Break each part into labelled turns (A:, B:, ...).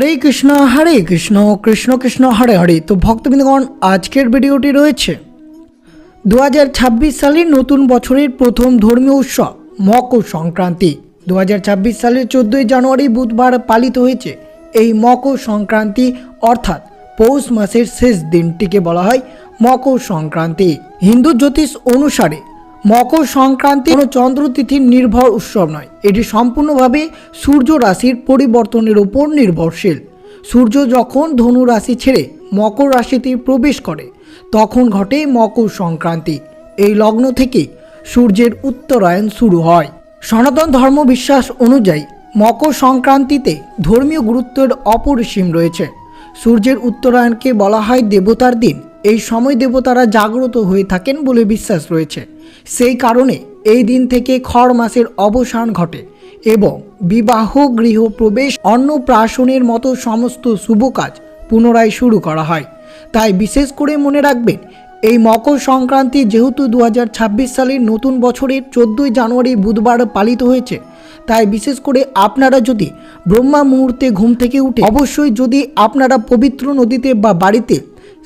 A: হরে কৃষ্ণ হরে কৃষ্ণ কৃষ্ণ কৃষ্ণ, হরে হরে। তো ভক্তবৃন্দগণ, আজকের ভিডিওটি রয়েছে দু হাজার ছাব্বিশ সালের নতুন বছরের প্রথম ধর্মীয় উৎসব, মকর সংক্রান্তি। দু হাজার ছাব্বিশ সালের চোদ্দোই জানুয়ারি বুধবার পালিত হয়েছে এই মকর সংক্রান্তি, অর্থাৎ পৌষ মাসের শেষ দিনটিকে বলা হয় মকর সংক্রান্তি। হিন্দু জ্যোতিষ অনুসারে মকর সংক্রান্তি কোনো চন্দ্রতিথির নির্ভর উৎসব নয়। এটি সম্পূর্ণভাবে সূর্য রাশির পরিবর্তনের উপর নির্ভরশীল। সূর্য যখন ধনু রাশি ছেড়ে মকর রাশিতে প্রবেশ করে, তখন ঘটে মকর সংক্রান্তি। এই লগ্ন থেকে সূর্যের উত্তরায়ণ শুরু হয়। সনাতন ধর্ম বিশ্বাস অনুযায়ী মকর সংক্রান্তিতে ধর্মীয় গুরুত্বের অপরিসীম রয়েছে। সূর্যের উত্তরায়ণকে বলা হয় দেবতার দিন। এই সময় দেবতারা জাগ্রত হয়ে থাকেন বলে বিশ্বাস রয়েছে। সেই কারণে এই দিন থেকে খড় মাসের অবসান ঘটে এবং বিবাহ গৃহ প্রবেশ অন্নপ্রাশনের মতো সমস্ত শুভ কাজ পুনরায় শুরু করা হয়। তাই বিশেষ করে মনে রাখবেন, এই মকর সংক্রান্তি যেহেতু দু হাজার ছাব্বিশ সালের নতুন বছরের চোদ্দোই জানুয়ারি বুধবার পালিত হয়েছে, তাই বিশেষ করে আপনারা যদি ব্রহ্মা মুহূর্তে ঘুম থেকে উঠে অবশ্যই যদি আপনারা পবিত্র নদীতে বা বাড়িতে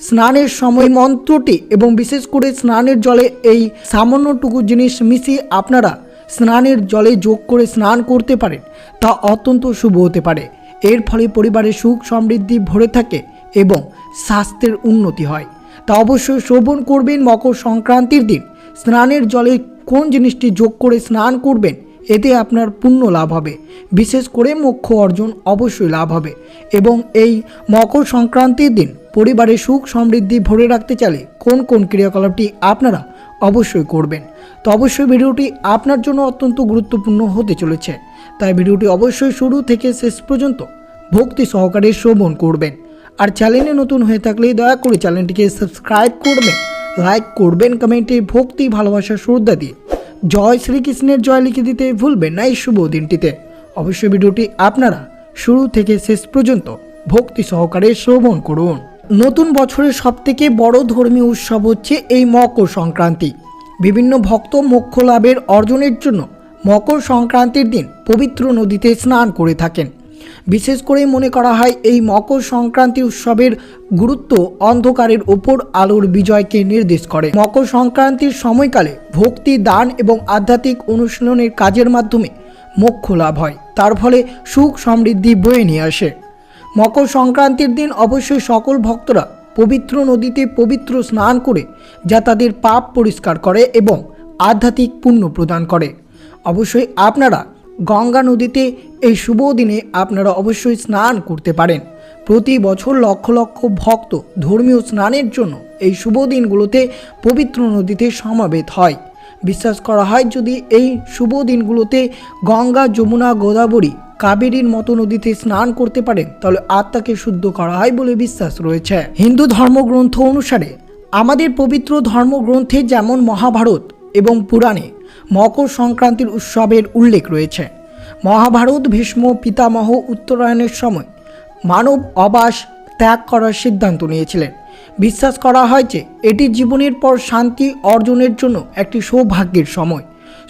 A: স্নানের সময় মন্ত্রটি এবং বিশেষ করে স্নানের জলে এই সামান্যটুকু জিনিস মিশিয়ে আপনারা স্নানের জলে যোগ করে স্নান করতে পারেন, তা অত্যন্ত শুভ হতে পারে। এর ফলে পরিবারে সুখ সমৃদ্ধি ভরে থাকে এবং স্বাস্থ্যের উন্নতি হয়। তা অবশ্যই শ্রবণ করবেন মকর সংক্রান্তির দিন। স্নানের জলে কোন জিনিসটি যোগ করে স্নান করবেন এতে আপনার পুণ্য লাভ হবে। বিশেষ করে মোক্ষ অর্জন অবশ্যই লাভ হবে এবং এই মকর সংক্রান্তির দিন পরিবারে সুখ সমৃদ্ধি ভরে রাখতে চাইলে কোন কোন ক্রিয়াকলাপটি আপনারা অবশ্যই করবেন। তো অবশ্যই ভিডিওটি আপনার জন্য অত্যন্ত গুরুত্বপূর্ণ হতে চলেছে। তাই ভিডিওটি অবশ্যই শুরু থেকে শেষ পর্যন্ত ভক্তি সহকারে শ্রবণ করবেন। আর চ্যানেলে নতুন হয়ে থাকলে দয়া করে চ্যানেলটিকে সাবস্ক্রাইব করবেন, লাইক করবেন, কমেন্টে ভক্তি ভালোবাসা শ্রদ্ধা দিয়ে জয় শ্রীকৃষ্ণের জয় লিখে দিতে ভুলবেন না এই শুভ দিনটিতে। অবশ্যই ভিডিওটি আপনারা শুরু থেকে শেষ পর্যন্ত ভক্তি সহকারে শ্রবণ করুন। নতুন বছরের সবথেকে বড় ধর্মীয় উৎসব হচ্ছে এই মকর সংক্রান্তি। বিভিন্ন ভক্ত মোক্ষ লাভের অর্জনের জন্য মকর সংক্রান্তির দিন পবিত্র নদীতে স্নান করে থাকেন। বিশেষ করে মনে করা হয় এই মকর সংক্রান্তি উৎসবের গুরুত্ব অন্ধকারের ওপর আলোর বিজয়কে নির্দেশ করে। মকর সংক্রান্তির সময়কালে ভক্তি, দান এবং আধ্যাত্মিক অনুশীলনের কাজের মাধ্যমে মোক্ষ লাভ হয়। তার ফলে সুখ সমৃদ্ধি বয়ে নিয়ে আসে। মকর সংক্রান্তির দিন অবশ্যই সকল ভক্তরা পবিত্র নদীতে পবিত্র স্নান করে যা তাদের পাপ পরিষ্কার করে এবং আধ্যাত্মিক পুণ্য প্রদান করে। অবশ্যই আপনারা গঙ্গা নদীতে এই শুভ দিনে আপনারা অবশ্যই স্নান করতে পারেন। প্রতি বছর লক্ষ লক্ষ ভক্ত ধর্মীয় স্নানের জন্য এই শুভ দিনগুলোতে পবিত্র নদীতে সমাবেত হয়। বিশ্বাস করা হয় যদি এই শুভ দিনগুলোতে গঙ্গা, যমুনা, গোদাবরী, কাবেরীর মতো নদীতে স্নান করতে পারেন, তাহলে আত্মাকে শুদ্ধ করা হয় বলে বিশ্বাস রয়েছে। হিন্দু ধর্মগ্রন্থ অনুসারে আমাদের পবিত্র ধর্মগ্রন্থে যেমন মহাভারত এবং পুরাণে মকর সংক্রান্তির উৎসবের উল্লেখ রয়েছে। মহাভারত, ভীষ্ম, পিতামহ উত্তরায়ণের সময় মানব অবাস ত্যাগ করার সিদ্ধান্ত নিয়েছিলেন। বিশ্বাস করা হয় যে, এটি জীবনের পর শান্তি অর্জনের জন্য একটি সৌভাগ্যের সময়।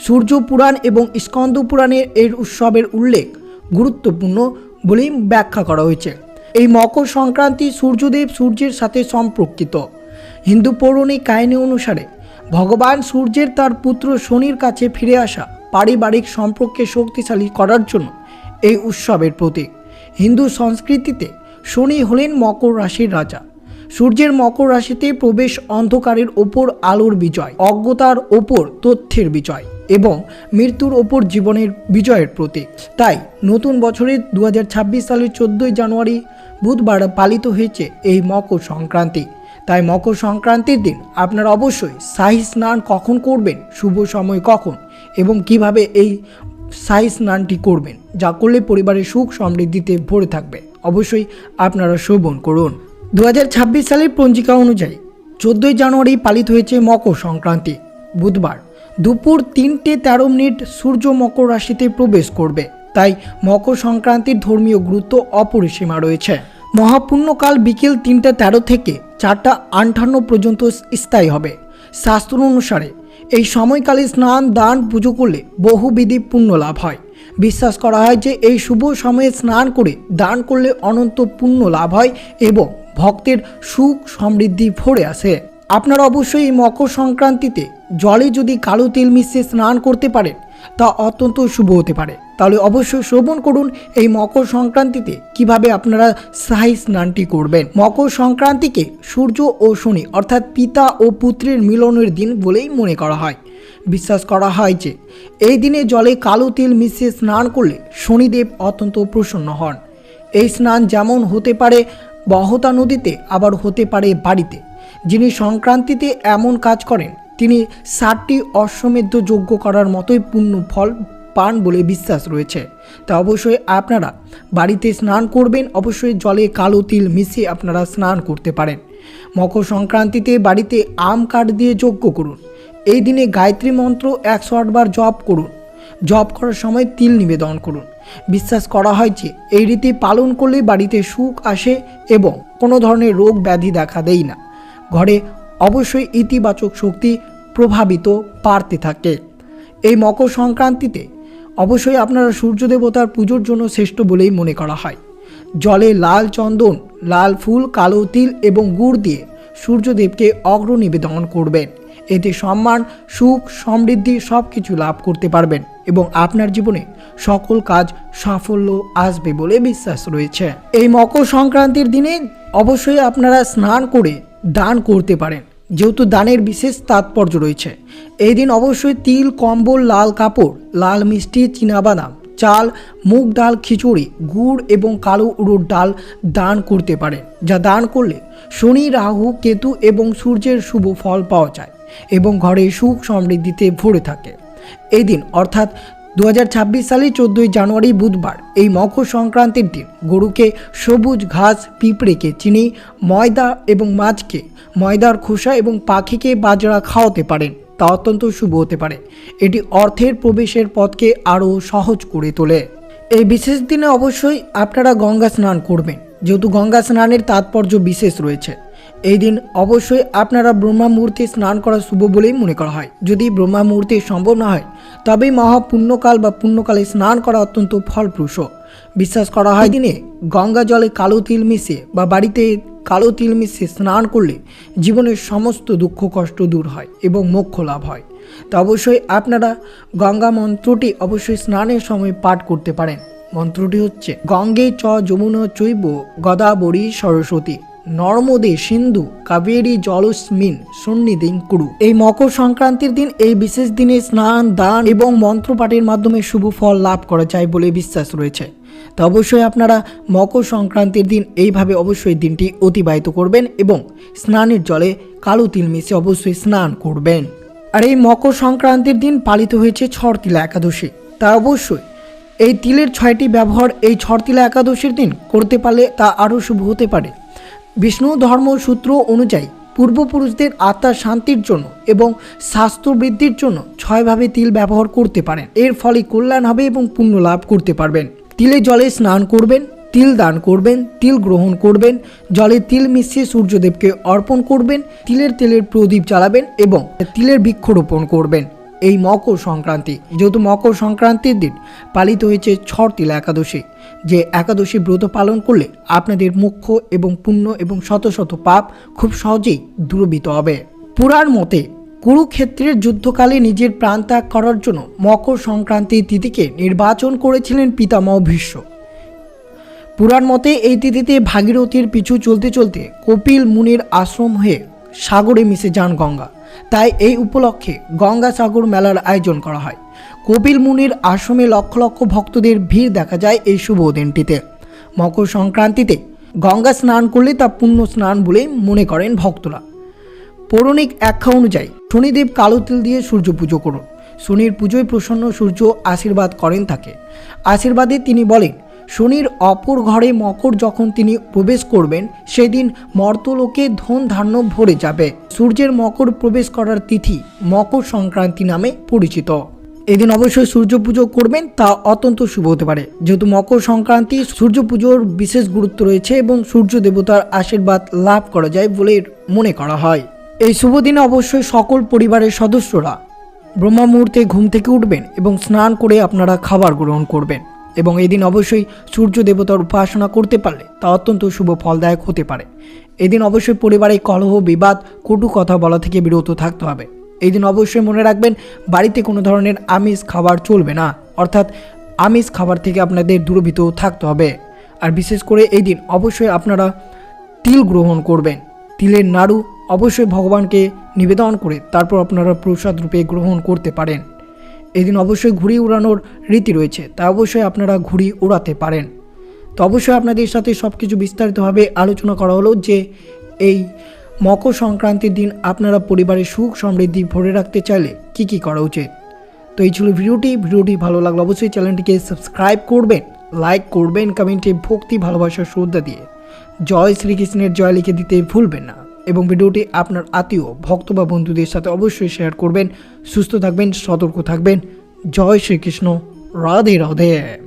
A: সূর্য পুরাণ এবং স্কন্দ পুরাণের এর উৎসবের উল্লেখ গুরুত্বপূর্ণ বলেই ব্যাখ্যা করা হয়েছে। এই মকর সংক্রান্তি সূর্যদেব সূর্যের সাথে সম্পর্কিত। হিন্দু পৌরাণিক কাহিনী অনুসারে ভগবান সূর্যের তার পুত্র শনির কাছে ফিরে আসা পারিবারিক সম্পর্ককে শক্তিশালী করার জন্য এই উৎসবের প্রতীক। হিন্দু সংস্কৃতিতে শনি হলেন মকর রাশির রাজা। সূর্যের মকর রাশিতে প্রবেশ অন্ধকারের ওপর আলোর বিজয়, অজ্ঞতার ওপর তথ্যের বিজয় এবং মৃত্যুর ওপর জীবনের বিজয়ের প্রতীক। তাই নতুন বছরের দু হাজার ছাব্বিশ সালের চোদ্দোই জানুয়ারি বুধবার পালিত হয়েছে এই মকর সংক্রান্তি। তাই মকর সংক্রান্তির দিন আপনারা অবশ্যই শাহী স্নান কখন করবেন, শুভ সময় কখন এবং কীভাবে এই শাহী স্নানটি করবেন, যা করলে পরিবারের সুখ সমৃদ্ধিতে ভরে থাকবে। অবশ্যই আপনারা শ্রবণ করুন। দু হাজার ছাব্বিশ সালের পঞ্জিকা অনুযায়ী চোদ্দোই জানুয়ারি পালিত হয়েছে মকর সংক্রান্তি। বুধবার দুপুর তিনটে তেরো মিনিট সূর্য মকর রাশিতে প্রবেশ করবে। তাই মকর সংক্রান্তির ধর্মীয় গুরুত্ব অপরিসীমা রয়েছে। মহাপুণ্যকাল বিকেল তিনটে তেরো থেকে চারটা আটান্ন পর্যন্ত স্থায়ী হবে। শাস্ত্র অনুসারে এই সময়কালে স্নান, দান, পুজো করলে বহুবিধি পুণ্য লাভ হয়। বিশ্বাস করা হয় যে এই শুভ সময়ে স্নান করে দান করলে অনন্ত পুণ্য লাভ হয় এবং ভক্তের সুখ সমৃদ্ধি ভরে আসে। আপনারা অবশ্যই এই মকর সংক্রান্তিতে জলে যদি কালো তেল মিশিয়ে স্নান করতে পারেন, তা অত্যন্ত শুভ হতে পারে। তাহলে অবশ্যই শ্রবণ করুন এই মকর সংক্রান্তিতে কীভাবে আপনারা সাহি স্নানটি করবেন। মকর সংক্রান্তিকে সূর্য ও শনি, অর্থাৎ পিতা ও পুত্রের মিলনের দিন বলেই মনে করা হয়। বিশ্বাস করা হয় যে, এই দিনে জলে কালো তেল মিশিয়ে স্নান করলে শনিদেব অত্যন্ত প্রসন্ন হন। এই স্নান যেমন হতে পারে, বহতা নদীতে আবার হতে পারে বাড়িতে। যিনি সংক্রান্তিতে এমন কাজ করেন, তিনি ষাটটি অশ্বমেধ যজ্ঞ করার মতোই পূর্ণ ফল পান বলে বিশ্বাস রয়েছে। তা অবশ্যই আপনারা বাড়িতে স্নান করবেন, অবশ্যই জলে কালো তিল মিশিয়ে আপনারা স্নান করতে পারেন। মকর সংক্রান্তিতে বাড়িতে আম কাঠ দিয়ে যজ্ঞ করুন। এই দিনে গায়ত্রী মন্ত্র একশো আটবার জপ করুন। জপ করার সময় তিল নিবেদন করুন। বিশ্বাস করা হয় যে, এই রীতি পালন করলে বাড়িতে সুখ আসে এবং কোনো ধরনের রোগ ব্যাধি দেখা দেয় না। ঘরে অবশ্যই ইতিবাচক শক্তি প্রভাবিত পারতে থাকে। এই মকর সংক্রান্তিতে অবশ্যই আপনারা সূর্য দেবতার পুজোর জন্য শ্রেষ্ঠ বলেই মনে করা হয়। জলে লাল চন্দন, লাল ফুল, কালো তিল এবং গুড় দিয়ে সূর্যদেবকে অগ্র নিবেদন করবেন। এতে সম্মান, সুখ, সমৃদ্ধি সব কিছু লাভ করতে পারবেন এবং আপনার জীবনে সকল কাজ সাফল্য আসবে বলে বিশ্বাস রয়েছে। এই মকর সংক্রান্তির দিনে অবশ্যই আপনারা স্নান করে দান করতে পারেন। যেহেতু দানের বিশেষ তাৎপর্য রয়েছে। এই দিন অবশ্যই তিল, কম্বল, লাল কাপড়, লাল মিষ্টি, চীনাবাদাম, চাল, মুগ ডাল, খিচুড়ি, গুড় এবং কালো উড়োর ডাল দান করতে পারেন। যা দান করলে শনি, রাহু, কেতু এবং সূর্যের শুভ ফল পাওয়া যায় এবং ঘরে সুখ সমৃদ্ধিতে ভরে থাকে। এই দিন অর্থাৎ দু সালের চোদ্দোই জানুয়ারি বুধবার এই মকর সংক্রান্তির দিন গরুকে সবুজ ঘাস, পিঁপড়েকে চিনি, ময়দা এবং মাছকে, ময়দার খোসা এবং পাখিকে বাজরা খাওয়াতে পারেন। তা অত্যন্ত শুভ হতে পারে। এটি অর্থের প্রবেশের পথকে আরও সহজ করে তোলে। এই বিশেষ দিনে অবশ্যই আপনারা গঙ্গা স্নান করবেন। যেহেতু গঙ্গা স্নানের তাৎপর্য বিশেষ রয়েছে। এই দিন অবশ্যই আপনারা ব্রহ্মা মুহূর্তে স্নান করা শুভ বলেই মনে করা হয়। যদি ব্রহ্মা মুহূর্তে সম্ভব না হয়, তবেই মহা পুণ্যকাল বা পুণ্যকালে স্নান করা অত্যন্ত ফলপ্রসূ। বিশ্বাস করা হয় দিনে গঙ্গা জলে কালো তিল মিশে বা বাড়িতে কালো তিল মিশে স্নান করলে জীবনের সমস্ত দুঃখ কষ্ট দূর হয় এবং মোক্ষ লাভ হয়। তা অবশ্যই আপনারা গঙ্গা মন্ত্রটি অবশ্যই স্নানের সময় পাঠ করতে পারেন। মন্ত্রটি হচ্ছে, গঙ্গে চ যমুনা চৈব গদাবরী সরস্বতী। নর্মদে সিন্ধু, কাবেরী জলস্মিন, সন্নিধিন কুরু। এই মকর সংক্রান্তির দিন এই বিশেষ দিনে স্নান, দান এবং মন্ত্রপাঠের মাধ্যমে শুভ ফল লাভ করা যায় বলে বিশ্বাস রয়েছে। তো অবশ্যই আপনারা মকর সংক্রান্তির দিন এইভাবে অবশ্যই দিনটি অতিবাহিত করবেন এবং স্নানের জলে কালো তিল মিশে অবশ্যই স্নান করবেন। আর এই মকর সংক্রান্তির দিন পালিত হয়েছে ছড়তিলা একাদশী। তা অবশ্যই এই তিলের ছয়টি ব্যবহার এই ছড়তিলা একাদশীর দিন করতে পারলে তা আরও শুভ হতে পারে। বিষ্ণু ধর্ম সূত্র অনুযায়ী পূর্বপুরুষদের আত্মার শান্তির জন্য এবং স্বাস্থ্য বৃদ্ধির জন্য ছয়ভাবে তিল ব্যবহার করতে পারেন। এর ফলে কল্যাণ হবে এবং পুণ্য লাভ করতে পারবেন। তিলে জলে স্নান করবেন, তিল দান করবেন, তিল গ্রহণ করবেন, জলে তিল মিশিয়ে সূর্যদেবকে অর্পণ করবেন, তিলের তেলের প্রদীপ জ্বালাবেন এবং তিলের বৃক্ষরোপণ করবেন। এই মকর সংক্রান্তি, যেহেতু মকর সংক্রান্তির দিন পালিত হয়েছে ছড়তিলা একাদশী। যে একাদশী ব্রত পালন করলে আপনাদের মুখ্য এবং পুণ্য এবং শত শত পাপ খুব সহজেই দূরবিত হবে। পুরাণ মতে, কুরুক্ষেত্রের যুদ্ধকালে নিজের প্রাণ ত্যাগ করার জন্য মকর সংক্রান্তির তিথিকে নির্বাচন করেছিলেন পিতামহ ভীষ্ম। পুরাণ মতে, এই তিথিতে ভাগীরথীর পিছু চলতে চলতে কপিল মুনির আশ্রম হয়ে সাগরে মিশে যান গঙ্গা। তাই এই উপলক্ষে গঙ্গা সাগর মেলার আয়োজন করা হয়। কপিল মুনির আশ্রমে লক্ষ লক্ষ ভক্তদের ভিড় দেখা যায় এই শুভ দিনটিতে। মকর সংক্রান্তিতে গঙ্গা স্নান করলে তা পুণ্য স্নান বলে মনে করেন ভক্তরা। পৌরাণিক আখ্যা অনুযায়ী শনিদেব কালো তিল দিয়ে সূর্য পুজো করুন। শনির পুজোয় প্রসন্ন সূর্য আশীর্বাদ করেন তাকে। আশীর্বাদে তিনি বলেন, শনির অপর ঘরে মকর যখন তিনি প্রবেশ করবেন, সেদিন মর্তলোকে ধন ধান্য ভরে যাবে। সূর্যের মকর প্রবেশ করার তিথি মকর সংক্রান্তি নামে পরিচিত। এদিন অবশ্যই সূর্য পুজো করবেন, তা অত্যন্ত শুভ হতে পারে। যেহেতু মকর সংক্রান্তি সূর্য পুজোর বিশেষ গুরুত্ব রয়েছে এবং সূর্য দেবতার আশীর্বাদ লাভ করা যায় বলে মনে করা হয়। এই শুভ দিনে অবশ্যই সকল পরিবারের সদস্যরা ব্রহ্মা মুহূর্তে ঘুম থেকে উঠবেন এবং স্নান করে আপনারা খাবার গ্রহণ করবেন এবং এদিন অবশ্যই সূর্য দেবতার উপাসনা করতে পারলে তা অত্যন্ত শুভ ফলদায়ক হতে পারে। এদিন অবশ্যই পরিবারে কলহ, বিবাদ, কটু কথা বলা থেকে বিরত থাকতে হবে। এই দিন অবশ্যই মনে রাখবেন, বাড়িতে কোনো ধরনের আমিষ খাবার চলবে না। অর্থাৎ আমিষ খাবার থেকে আপনাদের দূরভীত থাকতে হবে। আর বিশেষ করে এই দিন অবশ্যই আপনারা তিল গ্রহণ করবেন। তিলের নাড়ু অবশ্যই ভগবানকে নিবেদন করে তারপর আপনারা প্রসাদ রূপে গ্রহণ করতে পারেন। এদিন অবশ্যই ঘুড়ি উড়ানোর রীতি রয়েছে, তা অবশ্যই আপনারা ঘুড়ি উড়াতে পারেন। তো অবশ্যই আপনাদের সাথে সব কিছু বিস্তারিতভাবে আলোচনা করা হলো যে এই মকর সংক্রান্তির দিন আপনারা পরিবারের সুখ সমৃদ্ধি ভরে রাখতে চাইলে কি কি করা উচিত? তো এই ছিল ভিডিওটি। ভিডিওটি ভালো লাগলে অবশ্যই চ্যানেলটিকে সাবস্ক্রাইব করবেন, লাইক করবেন, কমেন্টে ভক্তি ভালোবাসার শ্রদ্ধা দিয়ে জয় শ্রীকৃষ্ণের জয় লিখে দিতে ভুলবেন না। এবং ভিডিওটি আপনার আত্মীয়, ভক্ত বা বন্ধুদের সাথে অবশ্যই শেয়ার করবেন। সুস্থ থাকবেন, সতর্ক থাকবেন। জয় শ্রীকৃষ্ণ। রাধে রাধে।